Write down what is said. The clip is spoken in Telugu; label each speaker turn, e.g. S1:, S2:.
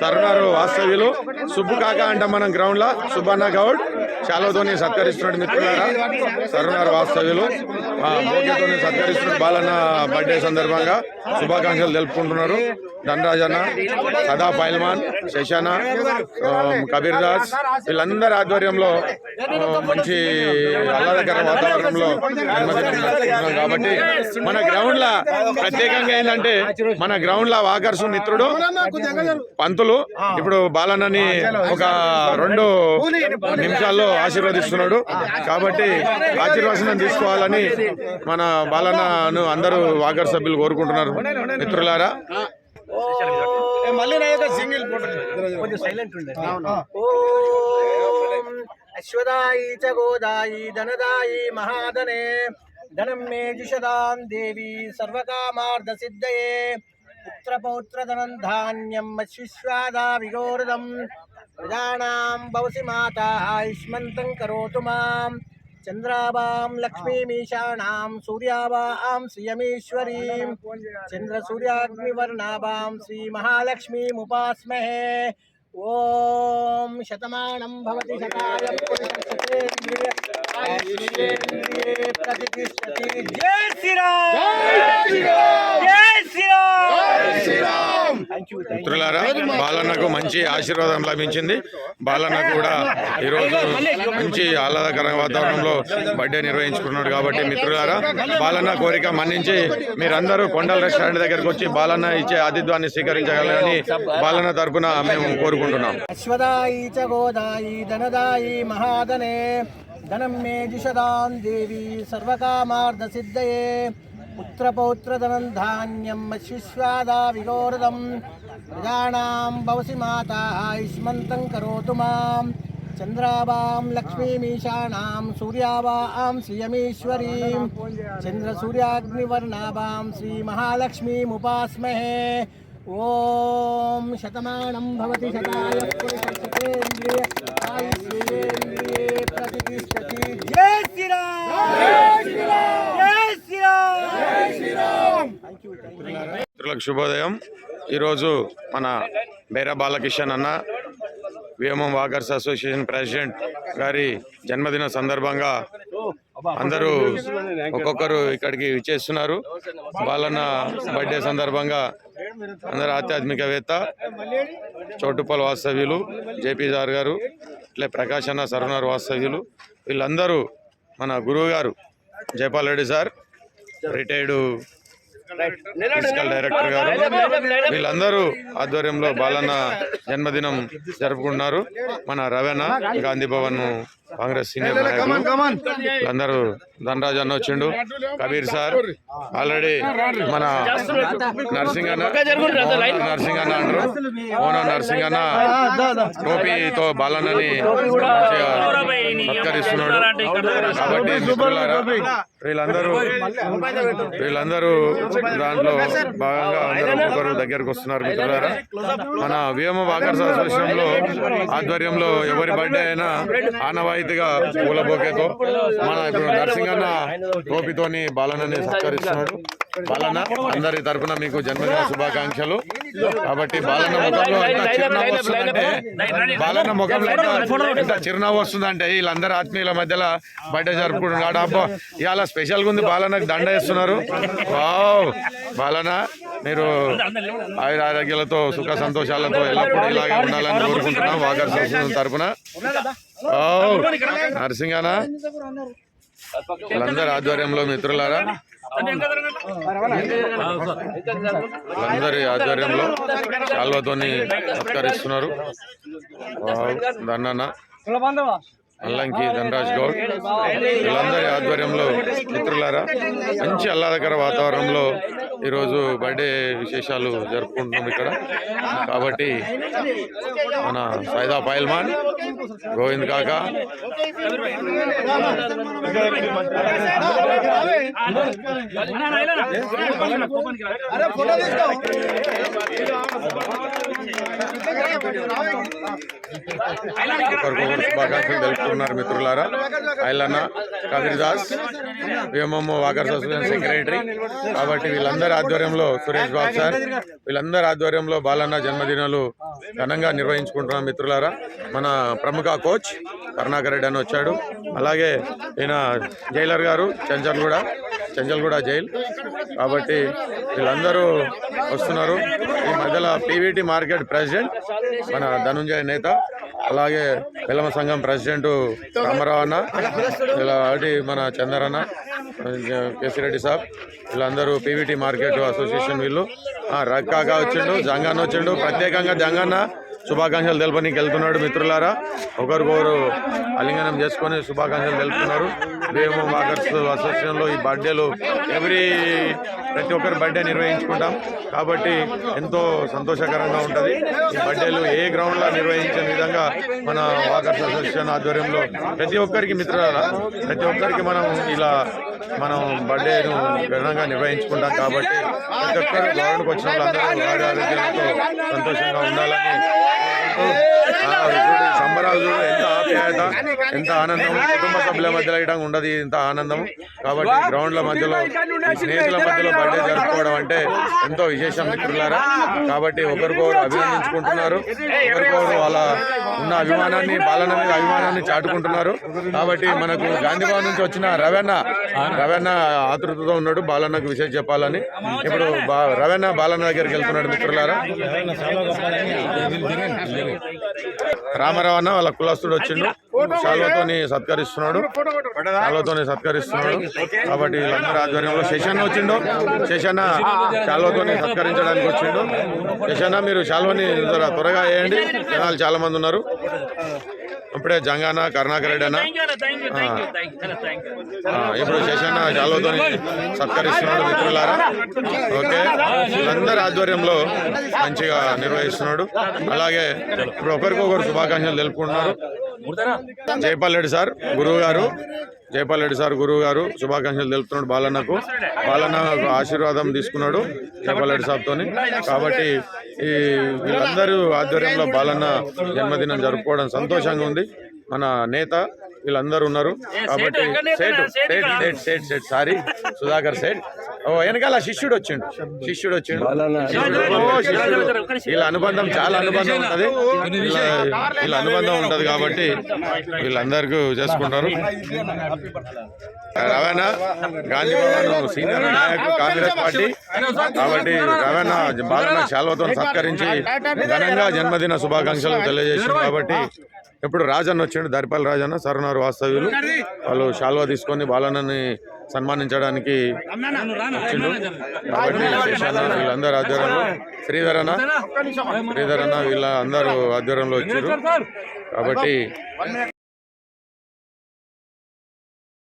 S1: సర్నారు వాస్తవ్యులు సుబ్బు కాక అంట మనం గ్రౌండ్లో సుబ్బన్న గౌడ్ చాలాతోని సత్కరిస్తున్నాడు మిత్రులారా. సర్నారు వాస్తవ్యులు ఆ, సత్కరిస్తున్న సత్కరిస్తున్నాడు బాలన్న బర్త్డే సందర్భంగా. శుభాకాంక్షలు తెలుపుకుంటున్నారు. ధనరాజన్న సదా పైల్మాన్ శశాన కబీర్ దాస్ వీళ్ళందరి ఆధ్వర్యంలో మంచి ఆహ్లాదకర వాతావరణంలో జన్మదినం కాబట్టి మన గ్రౌండ్ లా ప్రత్యేకంగా ఏంటంటే మన గ్రౌండ్ లా వాకర్సు మిత్రుడు పంతులు ఇప్పుడు బాలన్నని ఒక రెండు నిమిషాల్లో ఆశీర్వదిస్తున్నాడు కాబట్టి ఆశీర్వచనం తీసుకోవాలని మన బాలన్నను అందరూ వాకర్ సభ్యులు కోరుకుంటున్నారు మిత్రులారా
S2: మళ్ళీ నా యొక్క సింగిల్ కొంచెం సైలెంట్ ఉండే ఓం అశ్వదాయి చ గోదాయి ధనదాయి మహాధనే ధనం మే జుషదాం దేవి సర్వకామార్థ సిద్ధయే पुत्रपौत्रधनं धान्यं मत्स्विश्वादाभिगोरदं प्रजानां भवसि माता आयुष्मन्तं करोतु माँ चन्द्राभां लक्ष्मीमीशाणां सूर्याभां श्रियमीश्वरीं। चन्द्रसूर्याग्निवर्णाभां श्रीमहालक्ष्मीमुपास्महे। ॐ शतमानं भवति शतायं प्रतिष्ठति। जय श्रीराम! जय
S1: మిత్రులారా బాలన్నకు మంచి ఆశీర్వాదం లభించింది. బాలన్న కూడా ఈరోజు మంచి ఆహ్లాదకర వాతావరణంలో బర్త్డే నిర్వహించుకున్నాడు కాబట్టి మిత్రులారా బాలన్న కోరిక మన్నించి మీరందరూ కొండల రెస్టారెంట్ దగ్గరకు వచ్చి బాలన్న ఇచ్చే ఆతిథ్యాన్ని స్వీకరించగలరని బాలన్న తరపున మేము కోరుకుంటున్నాం.
S2: ధనం మే జుషదాం దేవి సర్వకామార్థ సిద్ధయే. पुत्रपौत्रधनं धान्यं मत्स्यस्वादाविगोरदं प्रजानां भवसि माता आयुष्मन्तं करोतु माँ चन्द्रावां लक्ष्मीमीशाणां सूर्यावां श्रियमीश्वरीं चन्द्रसूर्याग्निवर्णावां श्रीमहालक्ष्मीमुपास्महे। ॐ शतमानं भवति शताय पुरुषशतेन्द्रिय आयुष्येन्द्रिये प्रतिष्ठति। जय श्रीराम!
S1: మిత్రులకు శుభోదయం. ఈరోజు మన బేర బాలకిషన్ అన్న వ్యోమం వాకర్స్ అసోసియేషన్ ప్రెసిడెంట్ గారి జన్మదిన సందర్భంగా అందరూ ఒక్కొక్కరు ఇక్కడికి విచ్చేస్తున్నారు. బాలన్న బర్త్డే సందర్భంగా అందరు ఆధ్యాత్మికవేత్త చోటుపల్ వాస్తవ్యులు జేపీ సార్ గారు ఇట్లే ప్రకాష్ అన్న సరవణర్ వాస్తవ్యులు వీళ్ళందరూ మన గురువు గారు Jayapal Reddy sir retired physical director గారు. వీళ్ళందరూ ఆధ్వర్యంలో బాలన్న జన్మదినం జరుపుకుంటున్నారు. మన రవేణ గాంధీ భవన్ కాంగ్రెస్ సీనియర్ నాయకులు వీళ్ళందరూ ధనరాజ్ అన్న వచ్చిండు కబీర్ సార్ ఆల్రెడీ మన నర్సింగ్ అన్న నర్సింగ్ అన్న అంటారు. మోహన్ నర్సింగ్ అన్న టోపీతో బాలన్నని సత్కరిస్తున్నాడు కాబట్టి మిత్రులారా వీళ్ళందరూ వీళ్ళందరూ దాంట్లో భాగంగా అందరూ ఒక్కొక్కరు దగ్గరకు వస్తున్నారు మిత్రులారా. మన వ్యోమ వాకర్స్ అసోసియేషన్లో ఆధ్వర్యంలో ఎవరి బర్త్డే అయినా ఆనవాయితీగా పూల బొకేతో మన ఇప్పుడు నర్సింగన్న టోపీతోని బాలనని సత్కరిస్తున్నాడు బాలన్న అందరి తరపున మీకు జన్మదిన శుభాకాంక్షలు. కాబట్టి బాలన్న ముఖంలో ఎంత చిరునవ్వు వస్తుందంటే బాలన్న ముఖంలో ఎంత- చిరునవ్వు వస్తుందంటే వీళ్ళందరూ ఆత్మీయుల మధ్యలో బయట జరుపుకుంటున్నాడు అబ్బా ఇవాళ స్పెషల్గా ఉంది బాలన్నకు దండ వేస్తున్నారు. వావ్! బాలన్న మీరు ఆయుర ఆరోగ్యాలతో సుఖ సంతోషాలతో ఎల్లప్పుడూ ఇలాగే ఉండాలని కోరుకుంటున్నాం. వాకర్ సంస్థ తరపున. నరసింగనా వీళ్ళందరి ఆధ్వర్యంలో మిత్రులారా? వాళ్ళందరి ఆధ్వర్యంలో శాల్వతోని సత్కరిస్తున్నారు. వావ్ అల్లంకి ధనరాజ్ గౌడ్. వీళ్ళందరి ఆధ్వర్యంలో మిత్రులారా మంచి ఆహ్లాదకర వాతావరణంలో ఈరోజు బర్త్డే విశేషాలు జరుపుకుంటున్నాం ఇక్కడ. కాబట్టి మన సైదా పైల్మాన్ గోవింద్ కాకా
S2: అరే ఫోటో తీసుకో.
S1: శుభాకాంక్షలు తెలుపుతున్నారు మిత్రులారా. ఐలన్న కబీర్దాస్ వ్యోమమ్మ వాకర్స్ అసోసియేషన్ సెక్రటరీ. కాబట్టి వీళ్ళందరి ఆధ్వర్యంలో సురేష్ బాబు సార్ వీళ్ళందరి ఆధ్వర్యంలో బాలన్న జన్మదినాలు ఘనంగా నిర్వహించుకుంటున్నాం మిత్రులారా. మన ప్రముఖ కోచ్ కరుణాకర్ రెడ్డి అని వచ్చాడు. అలాగే ఈయన జైలర్ గారు చెంచల్గూడ చెంచల్గూడ జైల్. కాబట్టి వీళ్ళందరూ వస్తున్నారు. ఈ మధ్యలో పీవీటీ మార్కెట్ ప్రెసిడెంట్ మన ధనుంజయ నేత అలాగే పిల్లమ సంఘం ప్రెసిడెంట్ రామారావు అన్న ఇలా మన చందరన్న కేసిరెడ్డి సాబ్ వీళ్ళందరూ పీవీటీ మార్కెట్ అసోసియేషన్ వీళ్ళు. రక్కాగా వచ్చిండు జంగన్న వచ్చిండు. ప్రత్యేకంగా జంగన్న శుభాకాంక్షలు తెలపనికి వెళ్తున్నాడు మిత్రులారా. ఒకరికొకరు అలింగనం చేసుకొని శుభాకాంక్షలు తెలుపుతున్నారు. మేము వాకర్స్ అసోసియేషన్లో ఈ బర్త్డేలు ఎవ్రీ ప్రతి ఒక్కరి బర్త్డే నిర్వహించుకుంటాం. కాబట్టి ఎంతో సంతోషకరంగా ఉంటుంది. ఈ బర్త్డేలు ఏ గ్రౌండ్లో నిర్వహించే విధంగా మన వాకర్స్ అసోసియేషన్ ఆధ్వర్యంలో ప్రతి ఒక్కరికి మిత్రులారా ప్రతి ఒక్కరికి మనం ఇలా మనం బర్త్డేను ఘనంగా నిర్వహించుకుంటాం. కాబట్టి ప్రతి ఒక్కరు గ్రౌండ్కి వచ్చిన వాళ్ళందరూ ఆరు ఆరోగ్యాలతో సంతోషంగా ఉండాలని సంబరాలు ఎంత ఆప్యాయత ఎంత ఆనందం. కుటుంబ సభ్యుల మధ్యలో ఇయడం ఉండదు ఇంత ఆనందం. కాబట్టి గ్రౌండ్ల మధ్యలో స్నేహితుల మధ్యలో బర్త్డే జరుపుకోవడం అంటే ఎంతో విశేషం మిత్రులారా. కాబట్టి ఒకరికొకరు అభినందించుకుంటున్నారు. ఒకరికొకరు వాళ్ళ ఉన్న అభిమానాన్ని బాలన మీద అభిమానాన్ని చాటుకుంటున్నారు. కాబట్టి మనకు గాంధీ భవన్ నుంచి వచ్చిన రవణ రవణ ఆతృతతో ఉన్నాడు. బాలన్నకు విషయం చెప్పాలని. ఇప్పుడు రవణ బాలన్న దగ్గరికి వెళ్తున్నాడు మిత్రులారా. రామారావు అన్న వాళ్ళ కులస్తుడు వచ్చిండు శాల్వతోని సత్కరిస్తున్నాడు. శాల్వతోని సత్కరిస్తున్నాడు. కాబట్టి వీళ్ళందరూ ఆధ్వర్యంలో శశన్న వచ్చిండు. శశన్న శాల్వతోని సత్కరించడానికి వచ్చిండు. శశన్న మీరు శాల్వని త్వరగా వేయండి. జనాలు చాలా మంది ఉన్నారు. ఇప్పుడే జంగాన కరుణాకర్ రెడ్డి అన్న. ఇప్పుడు శశన్న శాల్వతోని సత్కరిస్తున్నాడు మిత్రులారా. ఓకే. వీళ్ళందరి ఆధ్వర్యంలో మంచిగా నిర్వహిస్తున్నాడు. అలాగే ఇప్పుడు ఒకరికొకరు శుభాకాంక్షలు తెలుపుకుంటున్నారు. జైపాల్ రెడ్డి సార్ గురువు గారు. జైపాల్ రెడ్డి సార్ గురువు గారు శుభాకాంక్షలు తెలుపుతున్నాడు బాలన్నకు. బాలన్న ఆశీర్వాదం తీసుకున్నాడు జైపాల్ రెడ్డి సాబ్తోని కాబట్టి ఈ వీళ్ళందరూ ఆధ్వర్యంలో బాలన్న జన్మదినం జరుపుకోవడం సంతోషంగా ఉంది. మన నేత వీళ్ళందరూ ఉన్నారు. కాబట్టి సేట్ సేట్ సేట్ సేట్ సేట్ సారీ సుధాకర్ సేట్. ఓ వెనకాల శిష్యుడు వచ్చిండు. శిష్యుడు వచ్చిండు. వీళ్ళ అనుబంధం చాలా అనుబంధం ఉంటది. వీళ్ళ- అనుబంధం ఉంటది కాబట్టి వీళ్ళందరికీ చేసుకుంటారు. రవాణా గాంధీ భవన్ సీనియర్ నాయకుడు కాంగ్రెస్ పార్టీ. కాబట్టి రవాణా బాలన్న శాల్వతో సత్కరించి ఘనంగా జన్మదిన శుభాకాంక్షలు తెలియజేసింది కాబట్టి ఇప్పుడు రాజన్న వచ్చిండు దరిపల్లి రాజన్న సరనారు వాస్తవ్యులు. వాళ్ళు శాల్వా తీసుకొని బాలన్నని సన్మానించడానికి వచ్చిండు. కాబట్టి వీళ్ళందరూ ఆధ్వర్యంలో శ్రీధరన్న శ్రీధరన్న వీళ్ళ అందరూ ఆధ్వర్యంలో వచ్చారు కాబట్టి